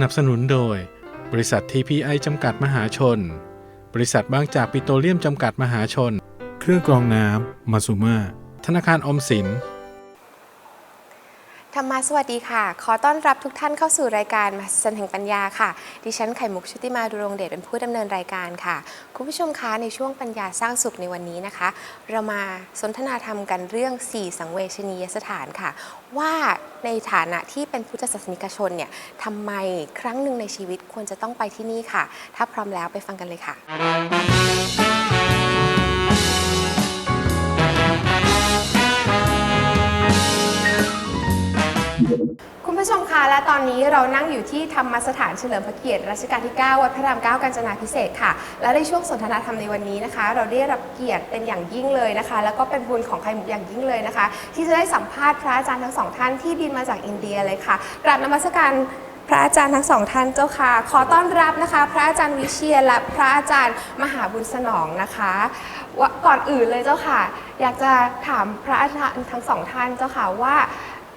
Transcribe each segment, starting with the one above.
สนับสนุนโดย บริษัท TPI จำกัดมหาชน บริษัทบางจากปิโตรเลียมจำกัดมหาชน เครื่องกรองน้ำมาซูมาธนาคารอมสิน ธรรมาสวัสดีค่ะ ขอต้อนรับทุกท่านเข้าสู่รายการมหัศจรรย์แห่งปัญญาค่ะ ดิฉันไข่มุกชุติมาดุรงเดชเป็นผู้ดำเนินรายการค่ะ คุณผู้ชมคะในช่วงปัญญาสร้างสุขในวันนี้นะคะ เรามาสนทนาธรรมกันเรื่อง 4 สังเวชนียสถานค่ะ ว่าในฐานะที่เป็นพุทธศาสนิกชนเนี่ยทำไมครั้งหนึ่งในชีวิตควรจะต้องไปที่นี่ค่ะ ถ้าพร้อมแล้วไปฟังกันเลยค่ะ คุณผู้ชมคะและตอนนี้เรานั่งอยู่ที่ธรรมสถานเฉลิมพระเกียรติรัชกาลที่ 9 วัดพระราม 9 กาญจนาพิเศษกค่ะ และในช่วงสนทนาธรรมในวันนี้นะคะ เราได้รับเกียรติเป็นอย่างยิ่งเลยนะคะ แล้วก็เป็นบุญของใครหมุกอย่างยิ่งเลยนะคะ ที่จะได้สัมภาษณ์พระอาจารย์ทั้งสองท่านที่บินมาจากอินเดียเลยค่ะกราบนมัสการพระอาจารย์ทั้งสองท่านเจ้าค่ะ ขอต้อนรับนะคะ พระอาจารย์วิเชียรและพระอาจารย์มหาบุญสนองนะคะว่าก่อนอื่นเลยเจ้าค่ะ อยากจะถามพระอาจารย์ทั้งสองท่านเจ้าค่ะว่า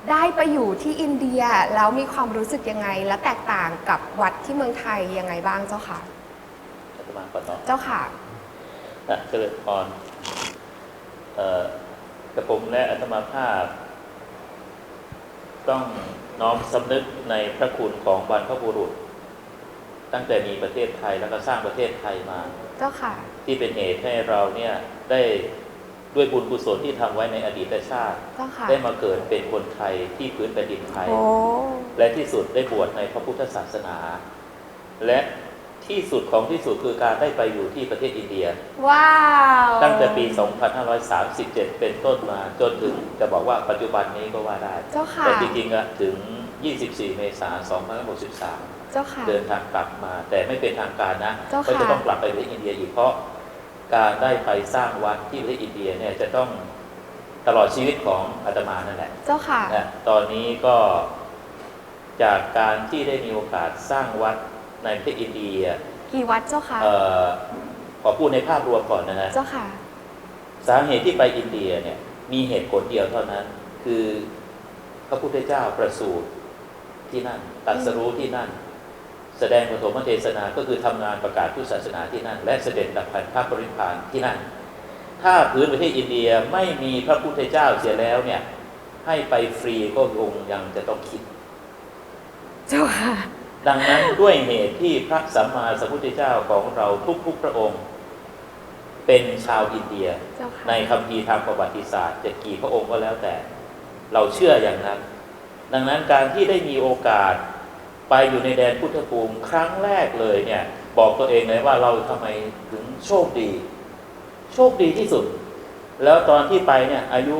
ได้ไปอยู่ที่อินเดียแล้วมีความรู้สึกยังไง และแตกต่างกับวัดที่เมืองไทยยังไงบ้างเจ้าค่ะอาตมาก่อนเนาะเจ้าค่ะนะเจริญพรเอ่อกระผมและอาตมาภาพ ต้องน้อมสำนึกในพระคุณของบรรพบุรุษ ตั้งแต่มีประเทศไทยแล้วก็สร้างประเทศไทยมา เจ้าค่ะ ที่เป็นเหตุให้เราเนี่ยได้ ด้วยบุญกุศลที่ทำไว้ในอดีตชาติเจ้าค่ะได้มาเกิดเป็นคนไทยที่พื้นแผ่นดินไทยโอ้และที่สุดได้บวชในพระพุทธศาสนา และที่สุดของที่สุดคือการได้ไปอยู่ที่ประเทศอินเดีย ว้าว ตั้งแต่ปี 2537 เป็นต้นมาจนถึงจะบอกว่าปัจจุบันนี้ก็ว่าได้เจ้าค่ะแต่จริงๆอะถึง 24 เมษายน2563เจ้าค่ะเดินทางกลับมา แต่ไม่เป็นทางการนะเจ้าค่ะก็จะต้องกลับไปประเทศอินเดียอีกเพราะ การได้ไปสร้างวัดที่ประเทศอินเดียเนี่ยจะต้องตลอดชีวิตของอาตมานั่นแหละ เจ้าค่ะนะตอนนี้ก็จากการที่ได้มีโอกาสสร้างวัดในประเทศอินเดียกี่วัดเจ้าค่ะ เอ่อขอพูดในภาพรวมก่อนนะฮะเจ้าค่ะ สาเหตุที่ไปอินเดียเนี่ยมีเหตุผลเดียวเท่านั้น คือพระพุทธเจ้าประสูติที่นั่นตรัสรู้ที่นั่น แสดงปฐมเทศนาก็คือทำงานประกาศพุทธศาสนาที่นั่น และเสด็จดับพันพระปรินิพพานที่นั่น ถ้าพื้นประเทศอินเดียไม่มีพระพุทธเจ้าเสียแล้วเนี่ยให้ไปฟรีก็คงยังจะต้องคิด เจ้าค่ะ ดังนั้นด้วยเหตุที่พระสัมมาสัมพุทธเจ้าของเราทุกๆพระองค์ เป็นชาวอินเดียเจ้าค่ะในคัมภีร์ทางประวัติศาสตร์จะกี่พระองค์ก็แล้วแต่ เราเชื่ออย่างนั้น ดังนั้นการที่ได้มีโอกาส ไปอยู่ในแดนพุทธภูมิครั้งแรกเลยเนี่ยบอกตัวเองเลยว่าเราทำไมถึงโชคดี โชคดีที่สุด แล้วตอนที่ไปเนี่ยอายุ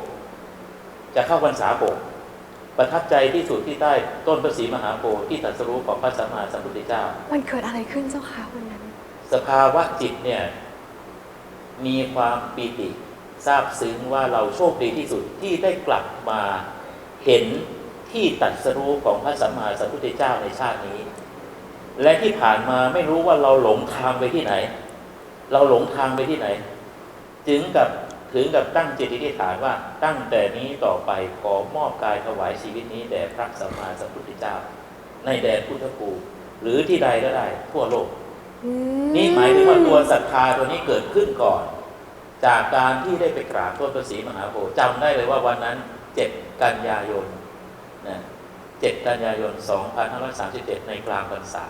26จะเข้าพรรษาโบกประทับใจที่สุดที่ใต้ต้นพระศรีมหาโพธิ์ที่ตรัสรู้ของพระสัมมาสัมพุทธเจ้า มันเกิดอะไรขึ้นเจ้าค่ะวันนั้น สภาวะจิตเนี่ยมีความปีติทราบซึ้งว่าเราโชคดีที่สุดที่ได้กลับมาเห็น ที่ตรัดสรู้ของพระสัมมาสัมพุทธเจ้าในชาตินี้ และที่ผ่านมาไม่รู้ว่าเราหลงทางไปที่ไหน เราหลงทางไปที่ไหนจึงกับถึงกับตั้งจิตอธิษฐานว่าตั้งแต่นี้ต่อไปขอมอบกายถวายชีวิตนี้แด่พระสัมมาสัมพุทธเจ้า ในแดนพุทธภูมิหรือที่ใดก็ได้ทั่วโลกอืนี่หมายถึงว่าตัวศรัทธาตัวนี้เกิดขึ้นก่อน จากการที่ได้ไปกราบต้นพระศรีมหาโพธิ์จำได้เลยว่าวันนั้น7กันยายน นะ7กันยายน 2537 ในกลางพรรษา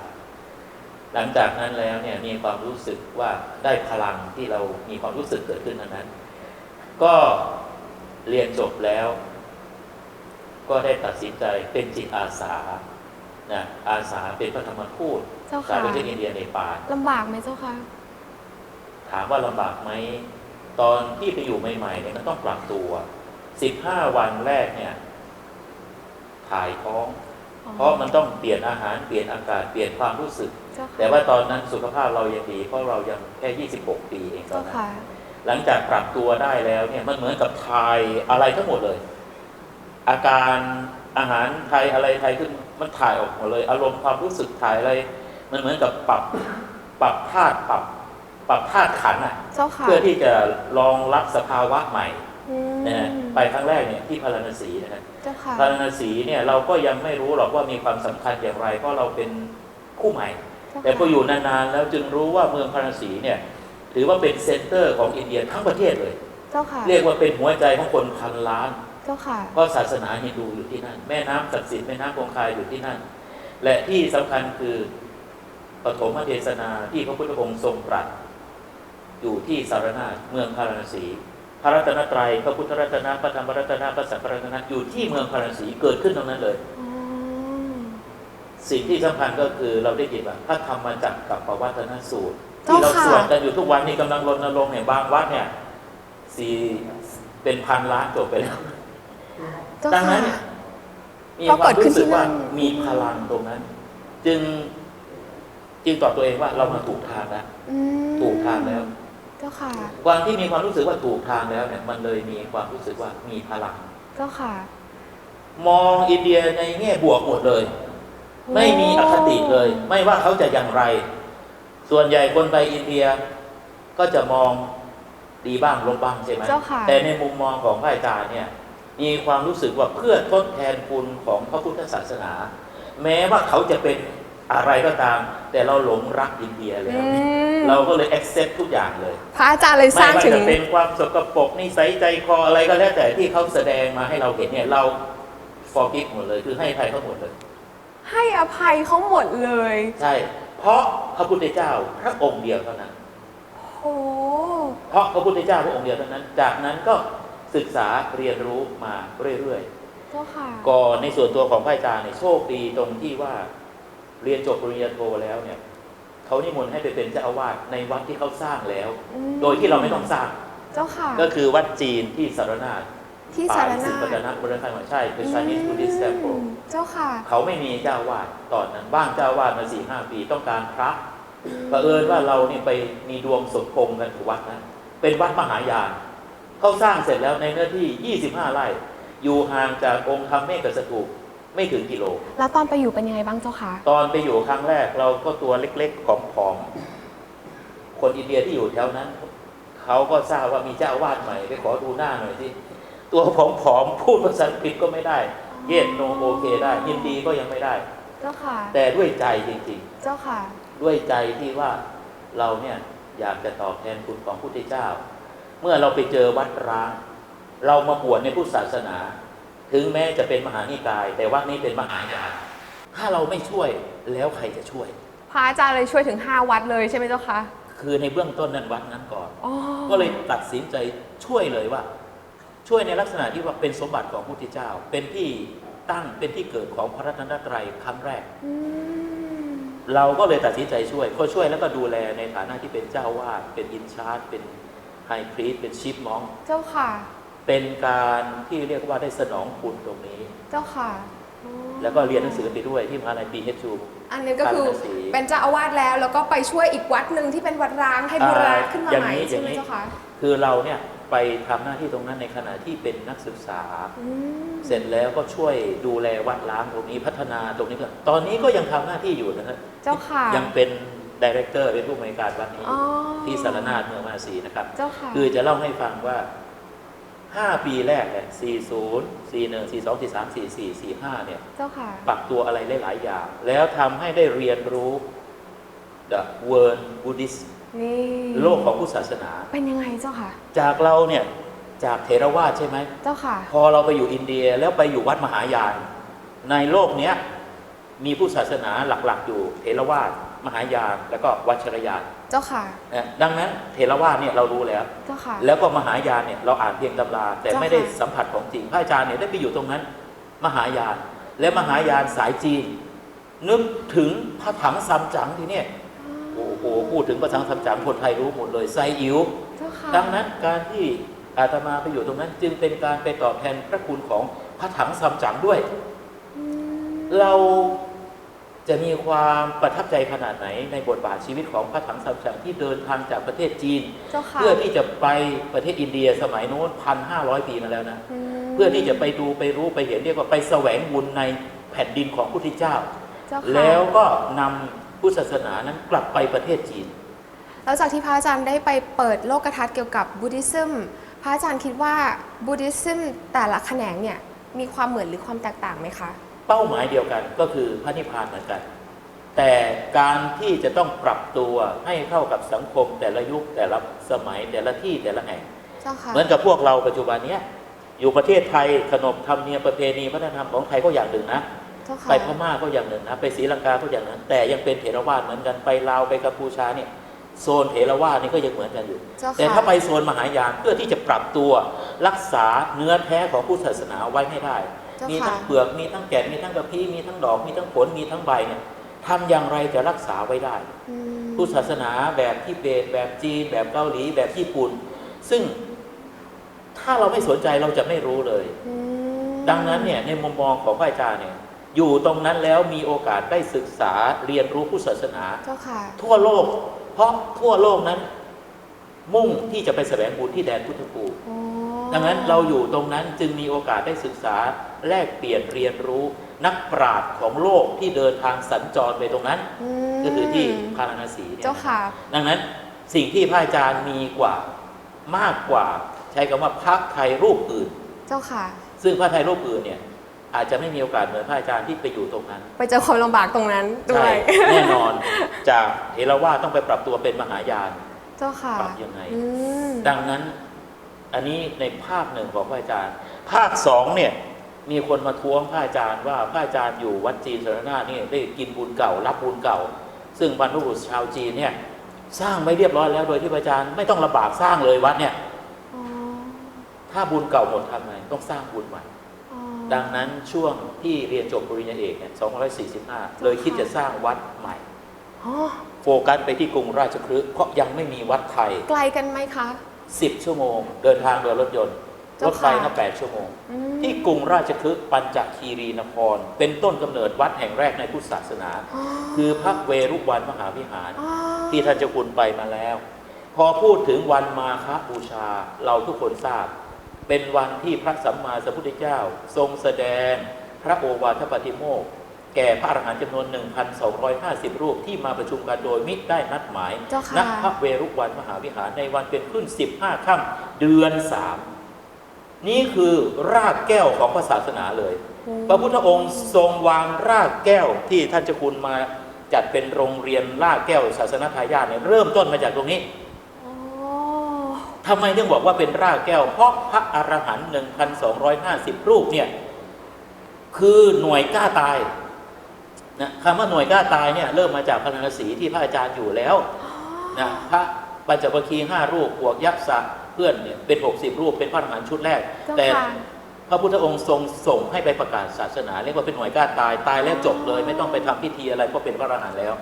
หลังจากนั้นแล้วเนี่ยมีความรู้สึกว่าได้พลังที่เรามีความรู้สึกเกิดขึ้นนั้นนั้น ก็เรียนจบแล้ว ก็ได้ตัดสินใจเป็นจิตอาสานะอาสาเป็นพระธรรมทูตเจ้าสาค่ะยประเทศอินเดียในป่าลำบากไหมเจ้าค่ะถามว่าลำบากไหมตอนที่ไปอยู่ใหม่ๆเนี่ยมันต้องปรับตัว 15 วันแรกเนี่ย ถ่ายท้อง เพราะมันต้องเปลี่ยนอาหารเปลี่ยนอากาศเปลี่ยนความรู้สึกเจ้าค่ะแต่ว่าตอนนั้นสุขภาพเรายังดี เพราะเรายังแค่ 26 ปีเองตอเจ้านนั้นค่ะหลังจากปรับตัวได้แล้วเนี่ยมันเหมือนกับทายอะไรทั้งหมดเลย อาการอาหารไทยอะไรไทยขึ้นมันถ่ายออกหมดเลย อารมณ์ความรู้สึกถ่ายอะไร มันเหมือนกับปรับปรับธาตุปรับปรับธาตุขันธ์อะเจ้าค่ะเพื่อที่จะรองรับสภาวะใหม่อืมนะฮะ ไปครั้งแรกเนี่ยที่พาราณสีนะฮะเจ้าค่ะพาราณสีเนี่ยเราก็ยังไม่รู้หรอกว่ามีความสำคัญอย่างไร เพราะเราเป็นคู่ใหม่เจ้าค่ะแต่พออยู่นานๆแล้วจึงรู้ว่าเมืองพาราณสีเนี่ยถือว่าเป็นเซ็นเตอร์ของอินเดียทั้งประเทศเลยเจ้าค่ะเรียกว่าเป็นหัวใจของคนพันล้านเจ้าค่ะเพราะศาสนาฮินดูอยู่ที่นั่น แม่น้ำศักดิ์สิทธิ์แม่น้ำคงคาอยู่ที่นั่น และที่สำคัญคือปฐมเทศนาที่พระพุทธองค์ทรงตรัสอยู่ที่สารนาถเมืองพาราณสี พระรัตนตรัยพระพุทธรัตนะพระธรรมรัตนะพระสังฆรัตนะอยู่ที่เมืองพาราณสีเกิดขึ้นตรงนั้นเลยอืมสิ่งที่สำคัญก็คือเราได้ยินว่าพระธรรมจักรกับปวัตนสูตรเจ้าที่เราค่ะสวดกันอยู่ทุกวันนี้กำลังรณรงค์เนี่ยบางวัดเนี่ยสี่เป็นพันล้านจบไปแล้วเจ้าดังค่ะนั้นเนี่ยมีเพราะควาเกิมดขึ้นรู้สึกว่าที่นั่นมีพลังตรงนั้น จึงจึงตอบตัวเองว่าเรามาถูกทางแล้วอืมถูกทางแล้ว เจ้าค่ะความที่มีความรู้สึกว่าถูกทางแล้วเนี่ยมันเลยมีความรู้สึกว่ามีพลังเจ้าค่ะ มองอินเดียในแง่บวกหมดเลย ไม่มีอคติเลย ไม่ว่าเขาจะอย่างไร ส่วนใหญ่คนไปอินเดียก็จะมองดีบ้างลบบ้างใช่ไหมเจ้าค่ะแต่ในมุมมองของพระอาจารย์เนี่ย มีความรู้สึกว่าเพื่อทดแทนคุณของพระพุทธศาสนา แม้ว่าเขาจะเป็น อะไรก็ตาม แต่เราหลงรักอินเดียแล้วอืมเราก็เลย accept ทุกอย่างเลย พระอาจารย์เลยสไม่ร้างว่าถึงจะเป็นความสกปรกนิสัยใจคออะไรก็แล้วแต่ที่เขาแสดงมาให้เราเห็นเนี่ยเรา forgive หมดเลย คือให้ใครเขาหมดเลย ให้อภัยเขาหมดเลย ใช่ เพราะพระพุทธเจ้าพระองค์เดียวเท่านั้นโอ้เพราะพระพุทธเจ้าพระองค์เดียวเท่านั้น จากนั้นก็ศึกษาเรียนรู้มาเรื่อยเจ้าค่ะๆก่อนในส่วนตัวของพระอาจารย์เนี่ยโชคดีตรงที่ว่า เรียนจบปริญญาโทแล้วเนี่ยเขานิมนต์ให้ไปเป็นเจ้าอาวาสในวัดที่เขาสร้างแล้ว อืมโดยที่เราไม่ต้องสร้าง เจ้าค่ะ ก็คือวัดจีนที่สารนาถที่ป่าสารอิสินาปตนะบริษัทใช่เป็น Chinese Buddhist Temple อืมเจ้าค่ะ เขาไม่มีเจ้าวาดตอนนั้นบ้างเจ้าวาดมาสี่ห้าปีต้องการพระเผอิญว่าเราเนี่ยไปมีดวงสมพงษ์กันกับวัดนั้นเป็นวัดมหายานเขาสร้างเสร็จแล้วในเนื้อที่ 25 ไร่ อยู่ห่างจากองค์ธรรมเมฆสถูป ไม่ถึงกิโล แล้วตอนไปอยู่เป็นยังไงบ้างเจ้าค่ะตอนไปอยู่ครั้งแรกเราก็ตัวเล็กๆผอมๆคนอินเดียที่อยู่แถวนั้น เขาก็ทราบว่ามีเจ้าอาวาดใหม่ไปขอดูหน้าหน่อยสิตัวผอมๆพูดภาษาอังกฤษก็ไม่ได้ เยสโนโอเคได้ ยินดีก็ยังไม่ได้ เจ้าค่ะ แต่ด้วยใจจริงเจ้าค่ะๆด้วยใจที่ว่าเราเนี่ยอยากจะตอบแทนคุณของพุทธเจ้า เมื่อเราไปเจอวัดร้าง เรามาบวชในพุทธศาสนา ถึงแม้จะเป็นมหานิกาย แต่วัดนี้เป็นมหายานถ้าเราไม่ช่วยแล้วใครจะช่วย พระอาจารย์เลยช่วยถึง 5 วัดเลยใช่ไหมเจ้าคะ คือในเบื้องต้นนั้นวัดนั้นก่อน อ๋อก็เลยตัดสินใจช่วยเลยว่า ช่วยในลักษณะที่ว่าเป็นสมบัติของพุทธเจ้า เป็นที่ตั้งเป็นที่เกิดของพระรัตนตรัยครั้งแรก อืมเราก็เลยตัดสินใจช่วย ก็ช่วยแล้วก็ดูแลในฐานะที่เป็นเจ้าวาดเป็นอินชาร์ดเป็นไฮพรีสเป็นชิปมอง เจ้าค่ะ เป็นการที่เรียกว่าได้สนองคุณตรงนี้ เจ้าค่ะอ๋อแล้วก็เรียนหนังสือไปด้วยที่มหาลัยปีเฮชูอันนี้ก็คือพระฤาษีเป็นเจ้าอาวาสแล้วแล้วก็ไปช่วยอีกวัดหนึ่งที่เป็นวัดร้างให้บูรณะขึ้นมาอย่างใหม่นี้ใช่ไหมอย่างนี้เจ้าคะคือเราเนี่ยไปทำหน้าที่ตรงนั้นในขณะที่เป็นนักศึกษาอืมเสร็จแล้วก็ช่วยดูแลวัดล้างตรงนี้พัฒนาตรงนี้ก็ตอนนี้ก็ยังทำหน้าที่อยู่นะครับเจ้าค่ะยังเป็นดีเรคเตอร์เป็นผู้อำนวยการวัดนี้อ๋อที่สารนาถเมืองมาสีนะครับเจ้าค่ะคือจะเล่าให้ฟังว่า 5ปีแรกเนี่ย40 41 42 43 44 45เนี่ยเจ้าค่ะ ปรับตัวอะไรหลายๆอย่าง แล้วทำให้ได้เรียนรู้ the world Buddhist นี่โลกของพุทธศาสนา เป็นยังไงเจ้าค่ะ จากเราเนี่ยจากเทรวาสใช่ไหม เจ้าค่ะ พอเราไปอยู่อินเดียแล้วไปอยู่วัดมหายาน ในโลกเนี้ยมีผู้ศาสนาหลักๆ อยู่เทรวาสมหายาน แล้วก็วัชรยาน เจ้าค่ะนะดังนั้นเทรวาสเนี่ยเรารู้แล้ว เจ้าค่ะ แล้วก็มหายานเนี่ยเราอ่านเพียงตำรา แต่เจ้าค่ะไม่ได้สัมผัสของจริงพระอาจารย์เนี่ยได้ไปอยู่ตรงนั้น มหายาน และมหายานสายจีนนึกถึงพระถังซัมจั๋งทีเนี่ยโอ้โหพูดถึงพระถังซัมจั๋งคนไทยรู้หมดเลยไซอิ๋วเจ้าค่ะดังนั้นการที่อาตมาไปอยู่ตรงนั้น จึงเป็นการไปตอบแทนพระคุณของพระถังซัมจั๋งด้วยอืมเรา จะมีความประทับใจขนาดไหนในบทบาทชีวิตของพระถังซัมจั๋งที่เดินทางจากประเทศจีนเจ้าค่ะเพื่อที่จะไปประเทศอินเดียสมัยโน้นพันห้าร้อยปีมาแล้วนะมเพื่อที่จะไปดูไปรู้ไปเห็นเรียกว่าไปแสวงบุญในแผ่นดินของพุทธเจ้าเจ้าค่ะแล้วก็นำพุทธศาสนานั้นกลับไปประเทศจีน แล้วจากที่พระอาจารย์ได้ไปเปิดโลกทัศน์เกี่ยวกับบุ d ธิซึมพระอาจารย์คิดว่าบูดิซึมแต่ละแขนงเนี่ยมีความเหมือนหรือความแตกต่างไหมคะ เป้าหมายเดียวกันก็คือพระนิพพานเหมือนกัน แต่การที่จะต้องปรับตัวให้เข้ากับสังคมแต่ละยุคแต่ละสมัยแต่ละที่แต่ละแห่งเจ้าค่ะเหมือนกับพวกเราปัจจุบันเนี้ยอยู่ประเทศไทยขนบธรรมเนียมประเพณีวัฒนธรรมของไทยก็อย่างหนึ่งนะเจ้าค่ะไปพม่าก็อย่างหนึ่งนะไปศรีลังกาก็อย่างนั้นแต่ยังเป็นเถรวาทเหมือนกันไปลาวไปกัมพูชาเนี่ยโซนเถรวาทนี่ก็ยังเหมือนกันอยู่เจ้าค่ะแต่ถ้าไปโซนมหายานเพื่อที่จะปรับตัวรักษาเนื้อแท้ของพุทธศาสนาไว้ให้ได้เจ้า มีค่ะทั้งเปลือกมีทั้งแก่นมีทั้งกระพี้มีทั้งดอกมีทั้งผลมีทั้งใบเนี่ยทำอย่างไรจะรักษาไว้ได้อืมพุทธศาสนาแบบทิเบตแบบจีน แบบเกาหลีแบบญี่ปุ่น ซึ่งถ้าเราไม่สนใจเราจะไม่รู้เลยอืมดังนั้นเนี่ยในมุมมองของพระอาจารย์เนี่ยอยู่ตรงนั้นแล้วมีโอกาสได้ศึกษาเรียนรู้พุทธศาสนาเจ้าค่ะทั่วโลก เพราะทั่วโลกนั้น มุ่งที่จะไปแสวงบุญที่แดนพุทธภูมิโอ้ดังนั้นเราอยู่ตรงนั้นจึงมีโอกาสได้ศึกษาแลกเปลี่ยนเรียนรู้นักปราชญ์ของโลกที่เดินทางสัญจรไปตรงนั้นมก็คือที่พาราณสีเนี่ยเจ้าค่ะดังนั้นสิ่งที่พระอาจารย์มีกว่ามากกว่าใช้คำว่าพระไทยรูปอื่น เจ้าค่ะ ซึ่งพระไทยรูปอื่นเนี่ยอาจจะไม่มีโอกาสเหมือนพระอาจารย์ที่ไปอยู่ตรงนั้น ไปเจอความลำบากตรงนั้นด้วใช่ยแน่นอนจากเทรวาสต้องไปปรับตัวเป็นมหายาน เจ้าค่ะปรับยังไง อืมดังนั้นอันนี้ในภาคหนึ่งของพระอาจารย์ ภาคสองเนี่ย มีคนมาท้วงพระอาจารย์ว่าพระอาจารย์อยู่วัดจีนสารนาถนี่ได้กินบุญเก่า รับบุญเก่า ซึ่งบรรพบุรุษชาวจีนเนี่ย สร้างไม่เรียบร้อยแล้วโดยที่พระอาจารย์ไม่ต้องลำบากสร้างเลยวัดเนี่ย อ๋อถ้าบุญเก่าหมดทำไงต้องสร้างบุญใหม่ อ๋อ ดังนั้นช่วงที่เรียนจบปริญญาเอกเนี่ย245 เลยคิดจะสร้างวัดใหม่อ๋อ โฟกัสไปที่กรุงราชคฤห์เพราะยังไม่มีวัดไทย ไกลกันไหมคะ 10 ชั่วโมง เดินทางโดยรถยนต์รเจ้าถค่ะไฟน่า8ชั่วโมงอืมที่กรุงราชคฤห์ปัญจคีรีนคร เป็นต้นกำเนิดวัดแห่งแรกในพุทธศาสนาอ๋อคือพระเวรุวันมหาวิหารอ๋อที่ท่านเจ้าคุณไปมาแล้ว พอพูดถึงวันมาฆบูชาเราทุกคนทราบ เป็นวันที่พระสัมมาสัมพุทธเจ้า ทรงแสดงพระโอวาทปฏิโมกข์ แก่พระอรหันต์จำนวน 1,250 รูปที่มาประชุมกันโดยมิได้นัดหมายเจ้าค่ะณพระเวรุวันมหาวิหารในวันเป็นขึ้น 15ค่ำเดือน 3 นี่คือรากแก้วของพระศาสนาเลย พระพุทธองค์ทรงวางรากแก้วที่ท่านเจ้าคุณมาจัดเป็นโรงเรียนรากแก้วศาสนทายาทเนี่ยเริ่มต้นมาจากตรงนี้อ๋อทำไมถึงบอกว่าเป็นรากแก้ว เพราะพระอรหันต์1,250 รูปเนี่ยคือหน่วยกล้าตาย นะคำว่าหน่วยกล้าตายเนี่ยเริ่มมาจากพระนรสีที่พระอาจารย์อยู่แล้วนะพระปัญจวัคคีย์ห้ารูปบวกยักษ์สะเพื่อนเนี่ยเป็น 60 รูปเป็นพระอรหันต์ชุดแรกเจ้าแต่ค่ะพระพุทธองค์ทรงส่งให้ไปประกาศศาสนาเรียกว่าเป็นหน่วยกล้าตายตายแล้วจบเลย ไม่ต้องไปทำพิธีอะไรเพราะเป็นพระอรหันต์แล้ว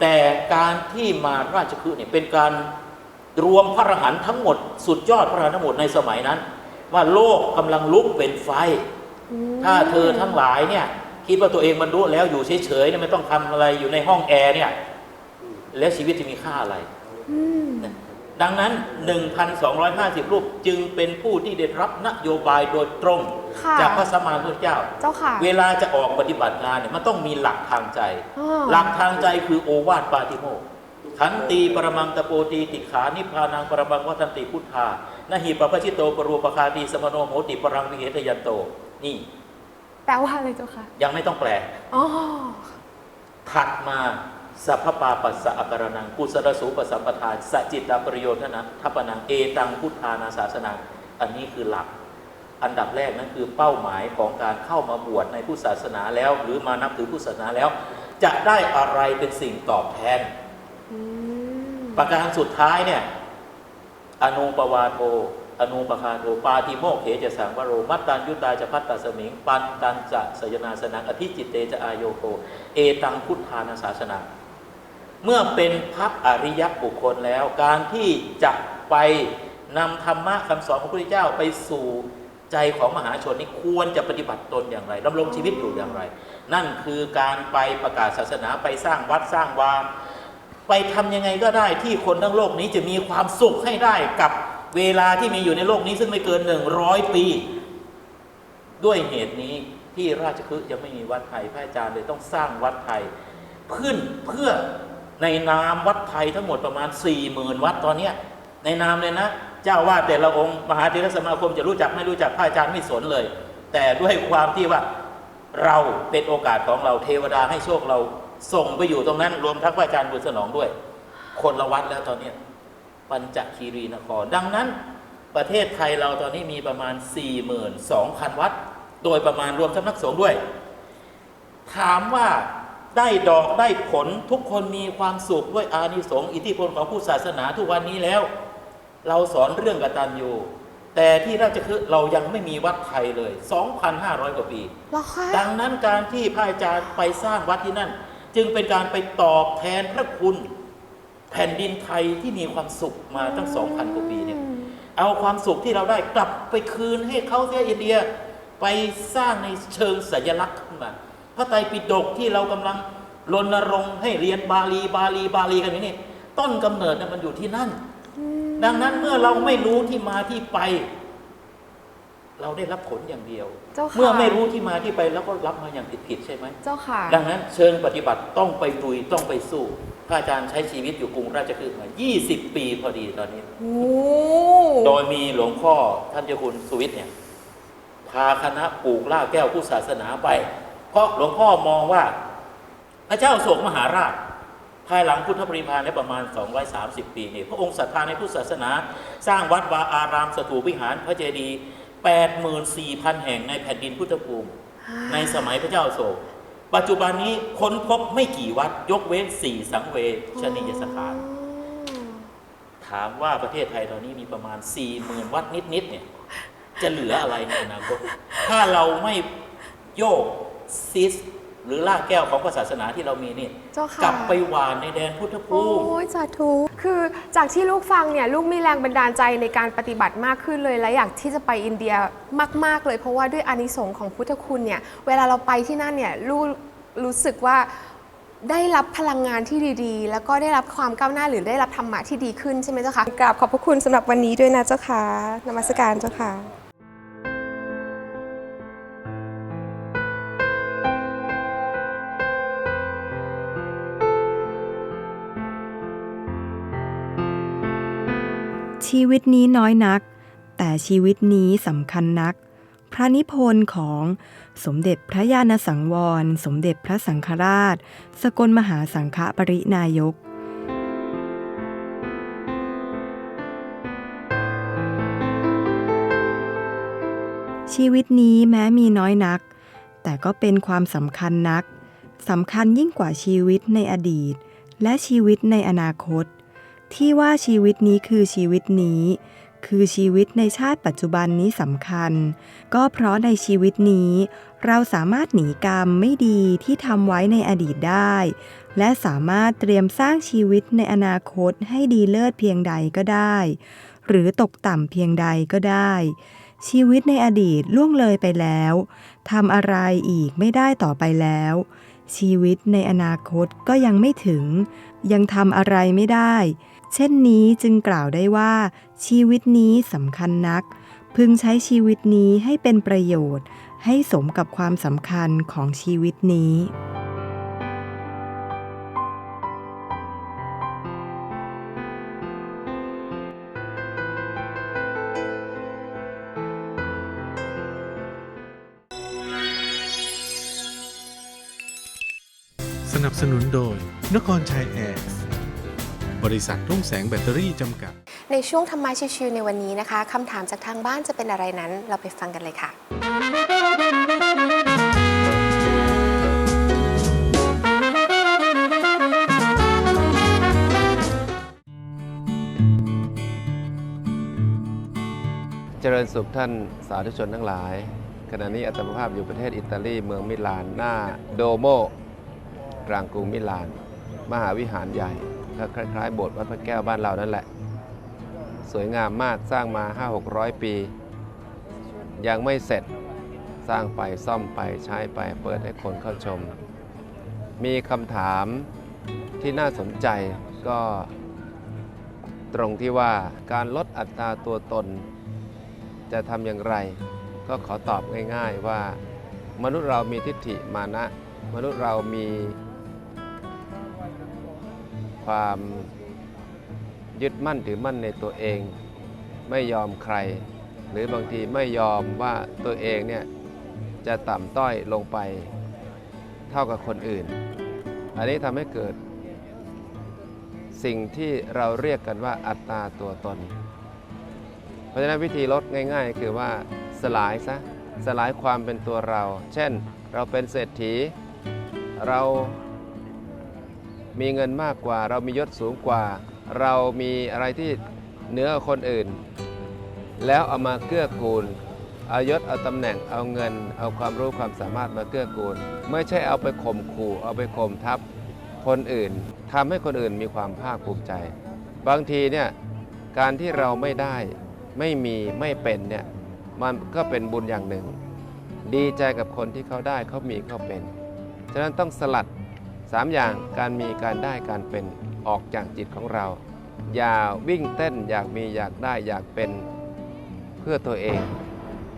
แต่การที่มาราชคฤห์เนี่ยเป็นการรวมพระอรหันต์ทั้งหมดสุดยอดพระอรหันต์ทั้งหมดในสมัยนั้น ว่าโลกกำลังลุกเป็นไฟอืมถ้าเธอทั้งหลายเนี่ย คิดว่าตัวเองบรรลุแล้วอยู่เฉยๆเนี่ยไม่ต้องทำอะไรอยู่ในห้องแอร์เนี่ย แล้วชีวิตจะมีค่าอะไรอืมดังนั้น 1,250 รูปจึงเป็นผู้ที่ได้รับนโยบายโดยตรงค่ะจากพระสัมมาสัมพุทธเจ้าเจ้าค่ะเวลาจะออกปฏิบัติงานเนี่ยมันต้องมีหลักทางใจอ๋อหลักทางใจคือโอวาทปาติโมกข์ขันตีปรมังตะโปตีติขานิพพานังปรมังวัฏันติพุทธานาหิปปะชิโตปรูปคาตีสมโนโหติปรังวิเหตยันโต นี่ แปลว่าอะไรเจ้าค่ะ ยังไม่ต้องแปล อ๋อ ถัดมาสัพพปาปัสสะอาการนังกุสรสูปสัมปทานสจิตตประโยชน์นะทัปปนังเอตังพุทธานาศาสนาอันนี้คือหลัก อันดับแรกนั่นคือเป้าหมายของการเข้ามาบวชในพุทธศาสนาแล้ว หรือมานับถือพุทธศาสนาแล้ว จะได้อะไรเป็นสิ่งตอบแทนอืมประการสุดท้ายเนี่ยอนุปวาโท อนุปคาโทปาติโมกเหจะสังวโร มัตตัญยุตาจะพัตตสมิง ปันตันจะสยนาสนังอธิจิตเตจะอายโยโกเอตังพุทธานาศาสนา เมื่อเป็นพระอริยบุคคลแล้ว การที่จะไปนำธรรมะคำสอนของพระพุทธเจ้าไปสู่ใจของมหาชนนี่ควรจะปฏิบัติตนอย่างไรดำรงชีวิตอยู่อย่างไร นั่นคือการไปประกาศศาสนาไปสร้างวัดสร้างวาไปทำยังไงก็ได้ที่คนทั้งโลกนี้จะมีความสุขให้ได้กับ เวลาที่มีอยู่ในโลกนี้ซึ่งไม่เกินหนึ่งร้อยปี ด้วยเหตุนี้ที่ราชคฤห์ยังไม่มีวัดไทยพระอาจารย์เลยต้องสร้างวัดไทยขึ้นเพื่อในนามวัดไทยทั้งหมดประมาณ4ี่หมื่นวัดตอนเนี้ยในนามเลยนะ เจ้าวาดแต่ละองค์มหาเถรสมาคมจะรู้จักไม่รู้จักพระอาจารย์ไม่สนเลย แต่ด้วยความที่ว่าเราเป็นโอกาสของเราเทวดาให้โชคเราส่งไปอยู่ตรงนั้น รวมทั้งพระอาจารย์บุญสนองด้วย คนละวัดแล้วตอนเนี้ย ปัญจคีรีนคร ดังนั้นประเทศไทยเราตอนนี้มีประมาณ 42,000 วัด โดยประมาณรวมสำนักสงฆ์ด้วย ถามว่าได้ดอกได้ผลทุกคนมีความสุขด้วยอานิสงส์อิทธิพลของผู้ศาสนาทุกวันนี้แล้ว เราสอนเรื่องกตัญญูแต่ที่ราชคฤห์เรายังไม่มีวัดไทยเลย 2,500 กว่าปีเหรอคะดังนั้นการที่พระอาจารย์ไปสร้างวัดที่นั่น จึงเป็นการไปตอบแทนพระคุณ แผ่นดินไทยที่มีความสุขมาตั้ง2,000กว่าปีเนี่ยเอาความสุขที่เราได้กลับไปคืนให้เขาเสียอินเดียไปสร้างในเชิงสัญลักษณ์ขึ้นมา พระไตรปิฎกที่เรากำลังรณรงค์ให้เรียนบาลีบาลีบาลีกันอยู่นี่ต้นกำเนิดน่ะมันอยู่ที่นั่น ดังนั้นเมื่อเราไม่รู้ที่มาที่ไป เราได้รับผลอย่างเดียวเจ้าค่ะเมื่อไม่รู้ที่มาที่ไปแล้วก็รับมาอย่างผิดๆใช่ไหมเจ้าค่ะ ดังนั้นเชิงปฏิบัติต้องไปลุยต้องไปสู้พ ระอาจารย์ใช้ชีวิตอยู่กรุงราชคฤห์มา 20 ปีพอดีตอนนี้ โอ้โดยมีหลวงพ่อท่านเจ้าคุณสุวิทย์เนี่ย พาคณะปลูกล่าแก้วผู้ศาสนาไป เพราะหลวงพ่อมองว่า พระเจ้าโศกมหาราช ภายหลังพุทธปริพานได้ประมาณ 230 ปีนี่พระองค์ศรัทธาในพุทธศาสนา สร้างวัดวาอารามสถูปวิหารพระเจดีย์84,000 แห่งในแผ่นดินพุทธภูมิ ในสมัยพระเจ้าโศก ปัจจุบันนี้ค้นพบไม่กี่วัด ยกเว้นสี่สังเวชนียสถาน ถามว่าประเทศไทยตอนนี้มีประมาณ4 0,000วัดนิดๆเนี่ยจะเหลืออะไรในอนาคตถ้าเราไม่โยกซิส หรือลากแก้วของศาสนาที่เรามีนี่เจ้าค่ะกลับไปหวานในแดนพุทธภูโอ้มิ ยสาธุคือจากที่ลูกฟังเนี่ยลูกมีแรงบันดาลใจในการปฏิบัติมากขึ้นเลย และอยากที่จะไปอินเดียมาก ๆ เลยเพราะว่าด้วยอานิสงส์ของพุทธคุณเนี่ยเวลาเราไปที่นั่นเนี่ยลูกรู้สึกว่าได้รับพลังงานที่ดีๆ แล้วก็ได้รับความก้าวหน้าหรือได้รับธรรมะที่ดีขึ้นใช่ไหมเจ้าค่ะกราบขอบพระคุณสำหรับวันนี้ด้วยนะเจ้าค่ะนมัสการเจ้าค่ะ ชีวิตนี้น้อยนัก แต่ชีวิตนี้สำคัญนัก พระนิพนธ์ของสมเด็จพระญาณสังวร สมเด็จพระสังฆราช สกลมหาสังฆปรินายกชีวิตนี้แม้มีน้อยนัก แต่ก็เป็นความสำคัญนัก สำคัญยิ่งกว่าชีวิตในอดีต และชีวิตในอนาคต ที่ว่าชีวิตนี้คือชีวิตนี้ คือชีวิตในชาติปัจจุบันนี้สำคัญ ก็เพราะในชีวิตนี้ เราสามารถหนีกรรมไม่ดีที่ทำไว้ในอดีตได้ และสามารถเตรียมสร้างชีวิตในอนาคตให้ดีเลิศเพียงใดก็ได้ หรือตกต่ำเพียงใดก็ได้ ชีวิตในอดีตล่วงเลยไปแล้วทำอะไรอีกไม่ได้ต่อไปแล้วชีวิตในอนาคตก็ยังไม่ถึง ยังทำอะไรไม่ได้ เช่นนี้จึงกล่าวได้ว่า ชีวิตนี้สำคัญนัก พึงใช้ชีวิตนี้ให้เป็นประโยชน์ ให้สมกับความสำคัญของชีวิตนี้สนับสนุนโดย นครชัยแอร์ บริษัทรุ่งแสงแบตเตอรี่จำกัด ในช่วงธรรมะชิวๆในวันนี้นะคะคำถามจากทางบ้านจะเป็นอะไรนั้น เราไปฟังกันเลยค่ะ เจริญสุขท่านสาธุชนทั้งหลาย ขณะนี้อัตมภาพอยู่ประเทศอิตาลีเมืองมิลานหน้าโดโมกลางกรุงมิลาน มหาวิหารใหญ่ ก็คล้ายๆโบสถ์วัดพระแก้วบ้านเรานั่นแหละ สวยงามมากสร้างมา 5-600 ปี ยังไม่เสร็จสร้างไปซ่อมไปใช้ไปเปิดให้คนเข้าชม มีคำถามที่น่าสนใจก็ตรงที่ว่าการลดอัตราตัวตน จะทำอย่างไร ก็ขอตอบง่ายๆว่า มนุษย์เรามีทิฏฐิมานะ มนุษย์เรามี ความยึดมั่นถือมั่นในตัวเอง ไม่ยอมใคร หรือบางทีไม่ยอมว่าตัวเองเนี่ยจะต่ำต้อยลงไปเท่ากับคนอื่น อันนี้ทำให้เกิด สิ่งที่เราเรียกกันว่าอัตราตัวตน เพราะฉะนั้นวิธีลดง่าย ๆ คือว่าสลายซะสลายความเป็นตัวเรา เช่นเราเป็นเศรษฐี เรา มีเงินมากกว่า เรามียศสูงกว่า เรามีอะไรที่เหนือคนอื่น แล้วเอามาเกื้อกูลเอายศเอาตำแหน่งเอาเงิน เอาความรู้ความสามารถมาเกื้อกูล ไม่ใช่เอาไปข่มขู่เอาไปข่มทับคนอื่นทำให้คนอื่นมีความภาคภูมิใจ บางทีเนี่ยการที่เราไม่ได้ไม่มีไม่เป็นเนี่ยมันก็เป็นบุญอย่างหนึ่ง ดีใจกับคนที่เขาได้เขามีเขาเป็น ฉะนั้นต้องสลัด 3 อย่างการมีการได้การเป็นออกจากจิตของเรา อย่าวิ่งเต้นอยากมีอยากได้อยากเป็นเพื่อตัวเอง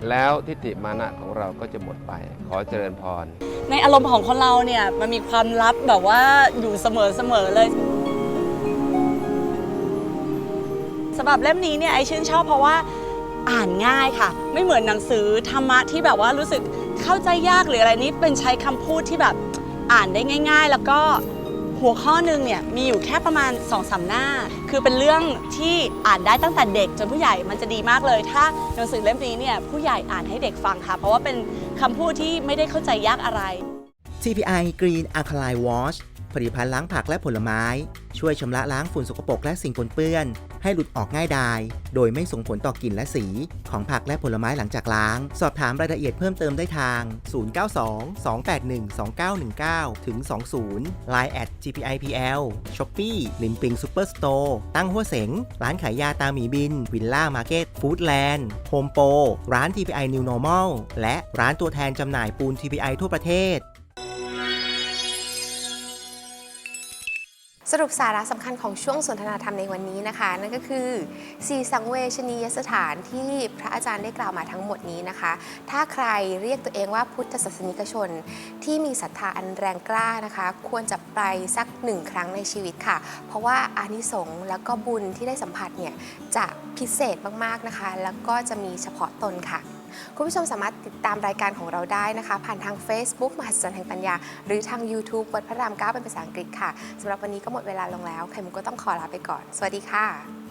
แล้วทิฏฐิมานะของเราก็จะหมดไป ขอเจริญพร ในอารมณ์ของคนเราเนี่ยมันมีความลับแบบว่าอยู่เสมอเสมอเลยสำหรับเล่มนี้เนี่ยไอชื่นชอบเพราะว่าอ่านง่ายค่ะ ไม่เหมือนหนังสือธรรมะที่แบบว่ารู้สึกเข้าใจยากหรืออะไรนี้เป็นใช้คำพูดที่แบบ อ่านได้ง่าย ๆ แล้วก็หัวข้อหนึ่งเนี่ยมีอยู่แค่ประมาณ2อสหน้า คือเป็นเรื่องที่อ่านได้ตั้งแต่เด็กจนผู้ใหญ่มันจะดีมากเลย ถ้าหนังสือเล่มนี้เนี่ยผู้ใหญ่อ่านให้เด็กฟังค่ะ เพราะว่าเป็นคำพูดที่ไม่ได้เข้าใจยากอะไร TPI Green Alkaline Wash ผลิตภัณฑ์ล้างผักและผลไม้ ช่วยชำระล้างฝุ่นสกปรกและสิ่งปนเปื้อน ให้หลุดออกง่ายดาย โดยไม่ส่งผลต่อกลิ่นและสี ของผักและผลไม้หลังจากล้าง สอบถามรายละเอียดเพิ่มเติมได้ทาง 092 281 2919 ถึง 20 Line at GPIPL Shopee ลิมปิงซูเปอร์สโตร์ตั้งหัวเสง ร้านขายยาตาหมีบิน วิลล่ามาร์เก็ต ฟู้ดแลนด์ โฮมโปรร้าน TPI New Normal และร้านตัวแทนจำหน่ายปูน TPI ทั่วประเทศ สรุปสาระสำคัญของช่วงสนทนาธรรมในวันนี้นะคะ นั่นก็คือสี่สังเวชนียสถานที่พระอาจารย์ได้กล่าวมาทั้งหมดนี้นะคะ ถ้าใครเรียกตัวเองว่าพุทธศาสนิกชน ที่มีศรัทธาอันแรงกล้านะคะ ควรจะไปสักหนึ่งครั้งในชีวิตค่ะ เพราะว่าอานิสงส์แล้วก็บุญที่ได้สัมผัสเนี่ยจะพิเศษมากๆนะคะ แล้วก็จะมีเฉพาะตนค่ะ คุณผู้ชมสามารถติดตามรายการของเราได้นะคะ ผ่านทาง Facebook มหัศจรรย์แห่งปัญญา หรือทาง YouTube วัดพระรามเก้าเป็นภาษาอังกฤษค่ะสำหรับวันนี้ก็หมดเวลาลงแล้วไข่มุกก็ต้องขอลาไปก่อน สวัสดีค่ะ